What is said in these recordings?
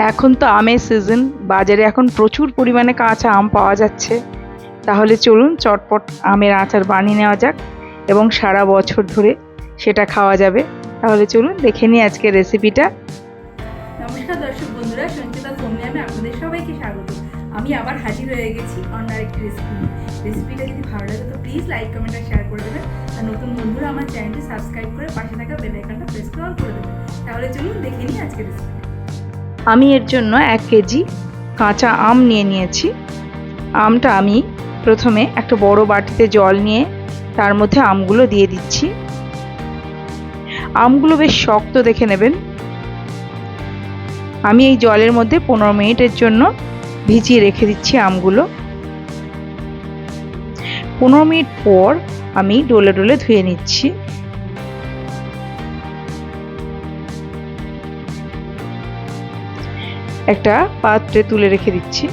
এখন তো আমের সিজন বাজারে এখন প্রচুর পরিমাণে কাঁচা আম পাওয়া যাচ্ছে। তাহলে চলুন চটপট আমের আচার বানিয়ে নেওয়া যাক এবং সারা বছর ধরে সেটা খাওয়া যাবে। তাহলে চলুন দেখে নিই আজকের রেসিপিটা নমস্কার দর্শক বন্ধুরা, সঞ্চিতা সোমনিয়ামে আপনাদের সবাইকে স্বাগত। আমি আবার হাজির হয়ে গেছি অন্য আরেকটি রেসিপি রেসিপিটা যদি ভালো লাগে তো প্লিজ লাইক কমেন্ট আর শেয়ার করে দেবেন। আর নতুন বন্ধুরা আমার চ্যানেলটি সাবস্ক্রাইব করে পাশে থাকা বেল আইকনটা প্রেস করে দেবেন। তাহলে চলুন দেখে নিই আজকের রেসিপি আমি এর জন্য এক কেজি কাঁচা আম নিয়ে নিয়েছি। আমটা আমি প্রথমে একটা বড় বাটিতে জল নিয়ে তার মধ্যে আমগুলো দিয়ে দিচ্ছি। আমগুলো বেশ শক্ত দেখে নেবেন। আমি এই জলের মধ্যে পনেরো মিনিটের জন্য ভিজিয়ে রেখে দিচ্ছি আমগুলো। পনেরো মিনিট পর আমি ডোলে ডোলে ধুয়ে নিচ্ছি। একটা পাত্রে তুলে রেখে দিচ্ছি।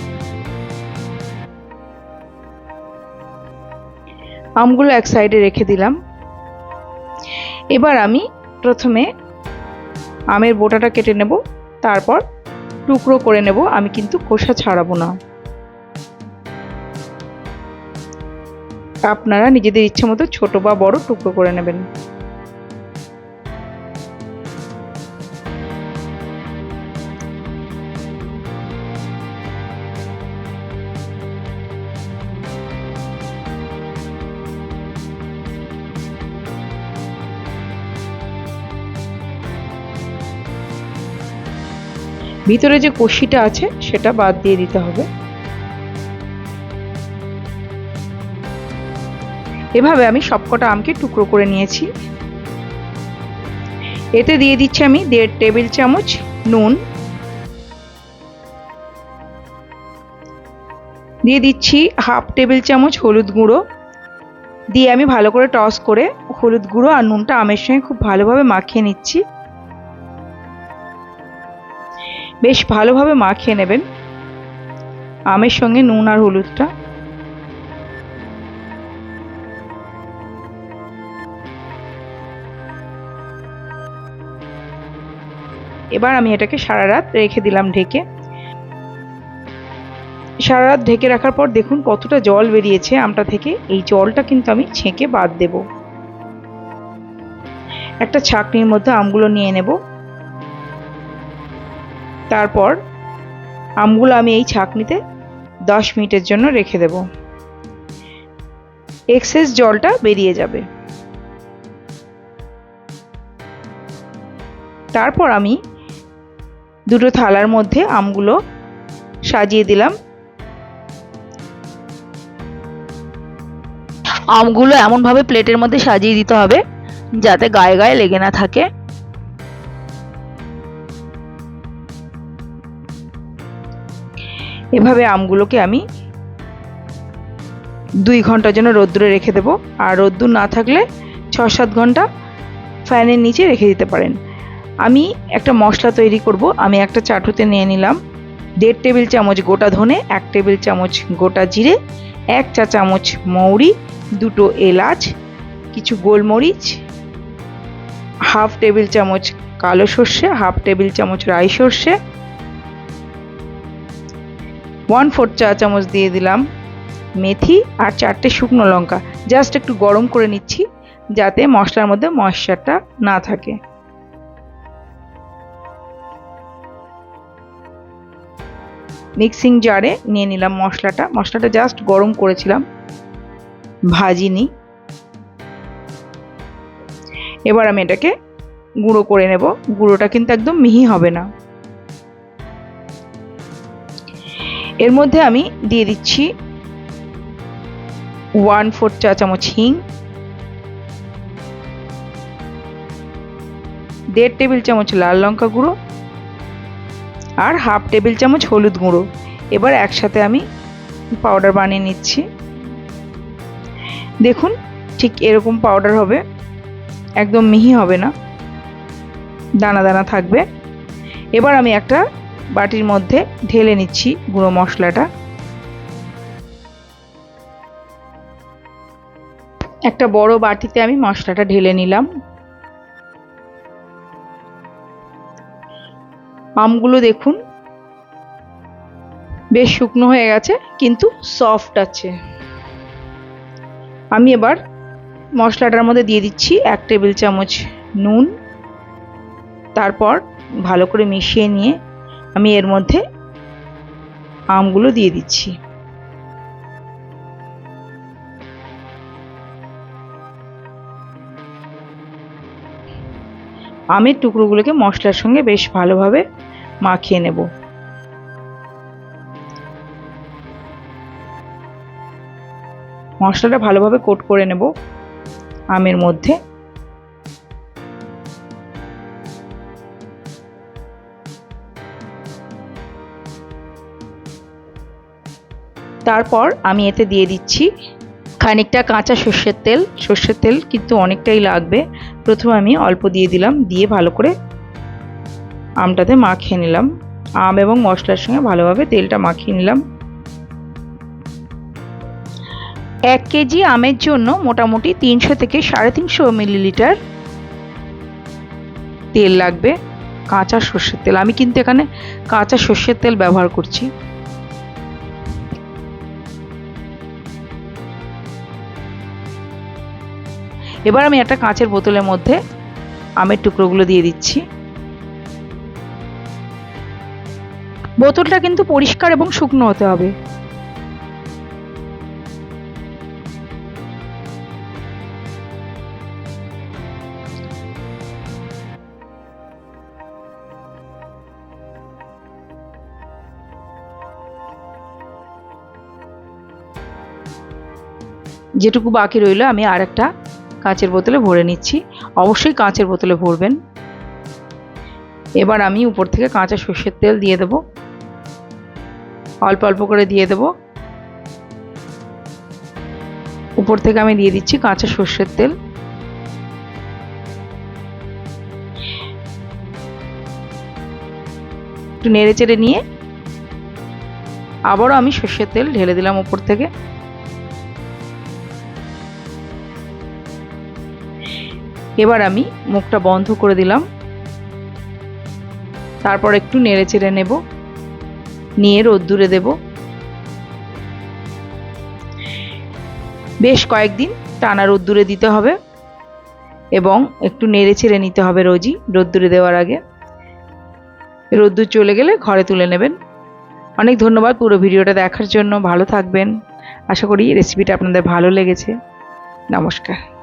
আমগুলো এক সাইডে রেখে দিলাম। এবার আমি প্রথমে আমের বোটাটা কেটে নেব, তারপর টুকরো করে নেব, আমি কিন্তু খোসা ছাড়াবো না। আপনারা নিজেদের ইচ্ছে মতো ছোটো বা বড় টুকরো করে নেবেন। ভিতরে যে কষিটা আছে, সেটা বাদ দিয়ে দিতে হবে। এভাবে আমি সবকটা আমকে টুকরো করে নিয়েছি। এতে দিয়ে দিচ্ছি আমি দেড় টেবিল চামচ নুন। দিয়ে দিচ্ছি হাফ টেবিল চামচ হলুদ গুঁড়ো। দিয়ে আমি ভালো করে টস করে হলুদ গুঁড়ো আর নুনটা আমের সঙ্গে খুব ভালোভাবে মাখিয়ে নিচ্ছি। বেশ ভালোভাবে মাখিয়ে নেবেন। আমের সঙ্গে নুন আর হলুদটা। এবার আমি এটাকে সারা রাত রেখে দিলাম ঢেকে। সারা রাত ঢেকে রাখার পর দেখুন কতটা জল বেরিয়েছে আমটা থেকে। এই জলটা কিন্তু আমি ছেঁকে বাদ দেব। একটা ছাকনির মধ্যে আমগুলো নিয়ে নেব। তারপর আমগুলো আমি এই ছাঁকনিতে দশ মিনিটের জন্য রেখে দেব। এক্সেস জলটা বেরিয়ে যাবে। তারপর আমি দুটো থালার মধ্যে আমগুলো সাজিয়ে দিলাম। আমগুলো এমনভাবে প্লেটের মধ্যে সাজিয়ে দিতে হবে যাতে গায়ে গায়ে লেগে না থাকে। এভাবে আমগুলোকে আমি দুই ঘণ্টার জন্য রোদ্দুরে রেখে দেবো। আর রোদ্দুর না থাকলে ছ সাত ঘণ্টা ফ্যানের নিচে রেখে দিতে পারেন। আমি একটা মশলা তৈরি করব। আমি একটা চাটুতে নিয়ে নিলাম দেড় টেবিল চামচ গোটা ধনে, এক টেবিল চামচ গোটা জিরে, এক চা চামচ মৌরি, দুটো এলাচ, কিছু গোলমরিচ, হাফ টেবিল চামচ কালো সর্ষে, হাফ টেবিল চামচ রাই সর্ষে ওয়ান ফোর চা চামচ দিয়ে দিলাম মেথি আর চারটে শুকনো লঙ্কা। জাস্ট একটু গরম করে নিচ্ছি যাতে মশলার মধ্যে ময়শ্চারটা না থাকে। মিক্সিং জারে নিয়ে নিলাম মশলাটা। মশলাটা জাস্ট গরম করেছিলাম। ভাজিনি এবার আমি এটাকে গুঁড়ো করে নেব। গুঁড়োটা কিন্তু একদম মিহি হবে না। এর মধ্যে আমি দিয়ে দিচ্ছি ওয়ান ফোর চা চামচ হিং, দেড় টেবিল চামচ লাল লঙ্কা গুঁড়ো আর হাফ টেবিল চামচ হলুদ গুঁড়ো। এবার একসাথে আমি পাউডার বানিয়ে নিচ্ছি। দেখুন, ঠিক এরকম পাউডার হবে। একদম মিহি হবে না। দানা দানা থাকবে। এবার আমি একটা বাটির মধ্যে ঢেলে নিচ্ছি গুঁড়ো মশলাটা। একটা বড় বাটিতে আমি মশলাটা ঢেলে নিলাম। আমগুলো দেখুন, বেশ শুকনো হয়ে গেছে, কিন্তু সফট আছে। আমি এবার মশলাটার মধ্যে দিয়ে দিচ্ছি এক টেবিল চামচ নুন, তারপর ভালো করে মিশিয়ে নিয়ে আমি এর মধ্যে আমগুলো দিয়ে দিচ্ছি। আমের টুকরোগুলোকে মশলার সঙ্গে বেশ ভালোভাবে মাখিয়ে নেব। মশলাটা ভালোভাবে কোট করে নেব। আমের মধ্যে তারপর আমি এতে দিয়ে দিচ্ছি খানিকটা কাঁচা সর্ষের তেল। সর্ষের তেল কিন্তু অনেকটাই লাগবে। প্রথমে আমি অল্প দিয়ে দিলাম, দিয়ে ভালো করে আমটাতে মাখিয়ে নিলাম। আম এবং মশলার সঙ্গে ভালোভাবে তেলটা মাখিয়ে নিলাম। এক কেজি আমের জন্য মোটামুটি তিনশো থেকে সাড়ে তিনশো মিলিলিটার তেল লাগবে। কাঁচা সর্ষের তেল। আমি কিন্তু এখানে কাঁচা সর্ষের তেল ব্যবহার করছি। এবার আমি একটা কাঁচের বোতলের মধ্যে আমের টুকরোগুলো দিয়ে দিচ্ছি। বোতলটা কিন্তু পরিষ্কার এবং শুকনো হতে হবে। যেটুকু বাকি রইল আমি আর একটা কাঁচের বোতলে ভরে নিচ্ছি। অবশ্যই কাঁচের বোতলে ভরবেন। এবার আমি উপর থেকে কাঁচা সর্ষের তেল দিয়ে দেব। অল্প অল্প করে দিয়ে দেব। উপর থেকে আমি দিয়ে দিচ্ছি কাঁচা সর্ষের তেল। একটু নেড়ে চেড়ে নিয়ে আবারও আমি সর্ষের তেল ঢেলে দিলাম উপর থেকে। এবার আমি মুখটা বন্ধ করে দিলাম। তারপর একটু নেড়ে চেড়ে নেব। নিয়ে রোদ্দুরে দেব। বেশ কয়েকদিন টানা রোদ্দুরে দিতে হবে এবং একটু নেড়ে ছেড়ে নিতে হবে রোজই রোদ্দুরে দেওয়ার আগে। রোদ্দুর চলে গেলে ঘরে তুলে নেবেন। অনেক ধন্যবাদ পুরো ভিডিওটা দেখার জন্য। ভালো থাকবেন। আশা করি রেসিপিটা আপনাদের ভালো লেগেছে। নমস্কার।